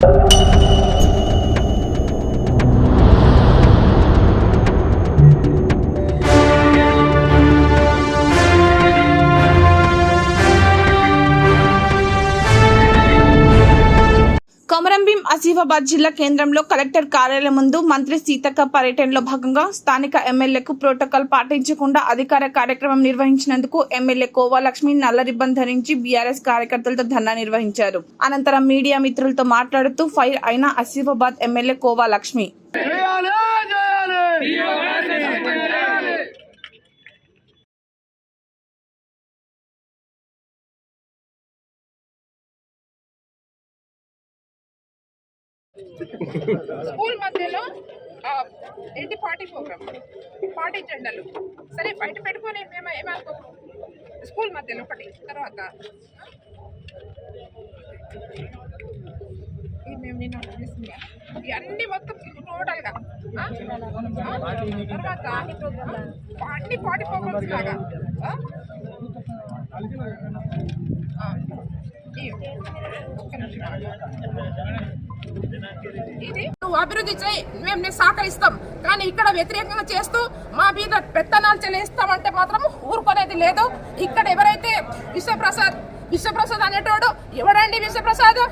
you. Komaram Bheem Asifabad జిల్లా కేంద్రంలో collector కార్యాలయం ముందు మంత్రి సీతక్క పర్యటనలో భాగంగా స్థానిక ఎమ్మెల్యేకు ప్రోటోకాల్ పాటించకుండా అధికార కార్యక్రమం నిర్వహించినందుకు ఎమ్మెల్యే కోవా లక్ష్మి నల్ల రిబ్బన్ ధరించి బీఆర్ఎస్ కార్యకర్తలతో ధర్నా నిర్వహించారు. అనంతరం మీడియా మిత్రులతో మాట్లాడుతూ ఫైర్ అయిన ఆసిఫాబాద్ ఎమ్మెల్యే కోవా స్కూల్ మధ్యలో ఏంటి పార్టీ ప్రోగ్రామ్? పార్టీ జెండాలు. సరే బయట పెట్టుకొని మేము ఏమనుకో స్కూల్ మధ్యలో ఒకటి తర్వాత. ఇది మేము నిన్న ఇవన్నీ మొత్తం టోటల్గా తర్వాత అన్ని పార్టీ ప్రోగ్రామ్స్ లాగా. ఈ- ఒక్క నిమిషం ఇది నువ్వు అభివృద్ధి చేయి మేము నేను సహకరిస్తాం. కానీ ఇక్కడ వ్యతిరేకంగా చేస్తూ మా మీద పెత్తనాలు చెల్లిస్తామంటే మాత్రం ఊరుకునేది లేదు. ఇక్కడ ఎవరైతే విశ్వప్రసాద్ విశ్వప్రసాద్ అనేటోడు ఎవడండి విశ్వప్రసాద్?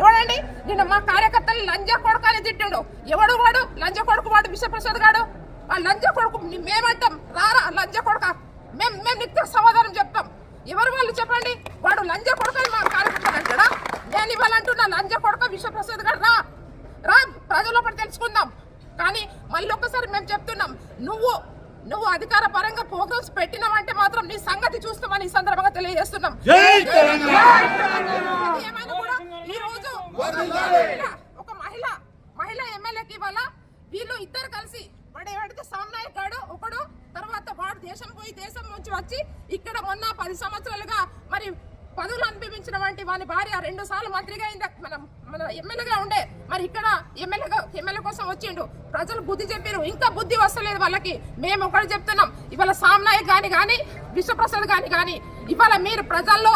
ఎవడండి? నిన్న మా కార్యకర్తలు లంజ కొడుకు అని తిట్టాడు. ఎవడు వాడు? లంజ కొడుకు వాడు విశ్వప్రసాద్ గాడు. ఆ లంజ కొడుకు మేమంటాం. రారా లంజ కొడుక? మేము మేము నిత్య సమాధానం చెప్తాం. ఎవరు వాళ్ళు చెప్పండి? వాడు లంజ కొడుకు అని మా కార్యకర్తలు అంటాడా? నేను ఇవ్వాలంటున్నా లంజ విశ్వప్రసాద్ గారు రా. రా ప్రజల తెలుసుకుందాం. కానీ మళ్ళీ ఒక్కసారి మేము చెప్తున్నాం నువ్వు నువ్వు అధికార పరంగా ప్రోగ్రామ్స్ పెట్టినావంటే మాత్రం నీ సంగతి చూస్తామని ఈ సందర్భంగా తెలియజేస్తున్నాం. ఏమైనా కూడా ఈ రోజు ఒక మహిళ, మహిళ ఎమ్మెల్యేకి ఇవాళ వీళ్ళు ఇద్దరు కలిసి వాడు ఏమంటే సామ్నాయక్ గాడు ఒకడు తర్వాత వాడు దేశం పోయి దేశం నుంచి వచ్చి ఇక్కడ మొన్న పది సంవత్సరాలుగా మరి పదవులు అనుభవించిన వంటి వాని భార్య రెండు సార్లు మంత్రిగా అయింది. మనం మన ఎమ్మెల్యేగా ఉండే. మరి ఇక్కడ ఎమ్మెల్యేగా ఎమ్మెల్యే కోసం వచ్చిండు. ప్రజలు బుద్ధి చెప్పారు. ఇంకా బుద్ధి వస్తలేదు వాళ్ళకి. మేము ఒకటి చెప్తున్నాం. ఇవాళ సామ్నాయక్ కానీ కానీ విశ్వప్రసాద్ కానీ కానీ ఇవాళ మీరు ప్రజల్లో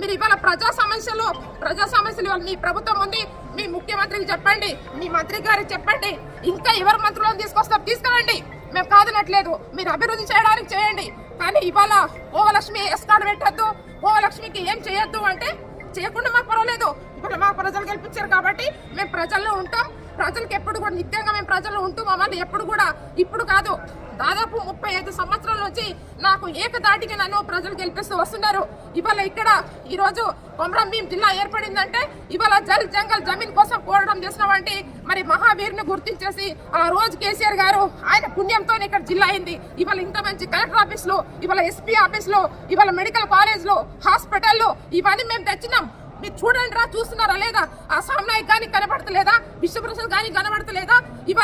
మీరు ఇవాళ ప్రజా సమస్యలు ప్రజా సమస్యలు ఇవాళ మీ ప్రభుత్వం ఉంది. మీ ముఖ్యమంత్రికి చెప్పండి. మీ మంత్రి గారికి చెప్పండి. ఇంకా ఎవరు మంత్రులను తీసుకొస్తారు? తీసుకురండి. మేము కాదనట్లేదు. మీరు అభివృద్ధి చేయడానికి చేయండి. కానీ ఇవాళ ఓవలక్ష్మి ఎస్కాడ్ పెట్టద్దు. ఓవలక్ష్మికి ఏం చేయొద్దు అంటే చేయకుండా మాకు పర్వాలేదు. ఇప్పుడు మా ప్రజలు గెలిపించారు కాబట్టి మేము ప్రజల్లో ఉంటాం. ప్రజలకు ఎప్పుడు కూడా నిత్యంగా మేము ప్రజలు ఉంటూ మమ్మల్ని ఎప్పుడు కూడా ఇప్పుడు కాదు. దాదాపు ముప్పై ఐదు సంవత్సరాల నుంచి నాకు ఏకదాటికి నన్ను ప్రజలు గెలిపిస్తూ వస్తున్నారు. ఇవాళ ఇక్కడ ఈరోజు కొమరంభీం జిల్లా ఏర్పడిందంటే ఇవాళ జల్ జంగల్ జమీన్ కోసం పోరాటం చేసిన వంటి మరి మహావీరుని గుర్తించేసి ఆ రోజు కేసీఆర్ గారు ఆయన పుణ్యంతో ఇక్కడ జిల్లా అయింది. ఇవాళ ఇంత మంచి కలెక్టర్ ఆఫీస్లో ఇవాళ ఎస్పీ ఆఫీస్లో ఇవాళ మెడికల్ కాలేజ్లో హాస్పిటల్లో ఇవన్నీ మేము తెచ్చినాం. మీరు చూడండి రా చూస్తున్నారా లేదా? అస్సాం నాయక్ కానీ కనబడతలేదా? విశ్వప్రసాద్ గాని కనబడతలేదా?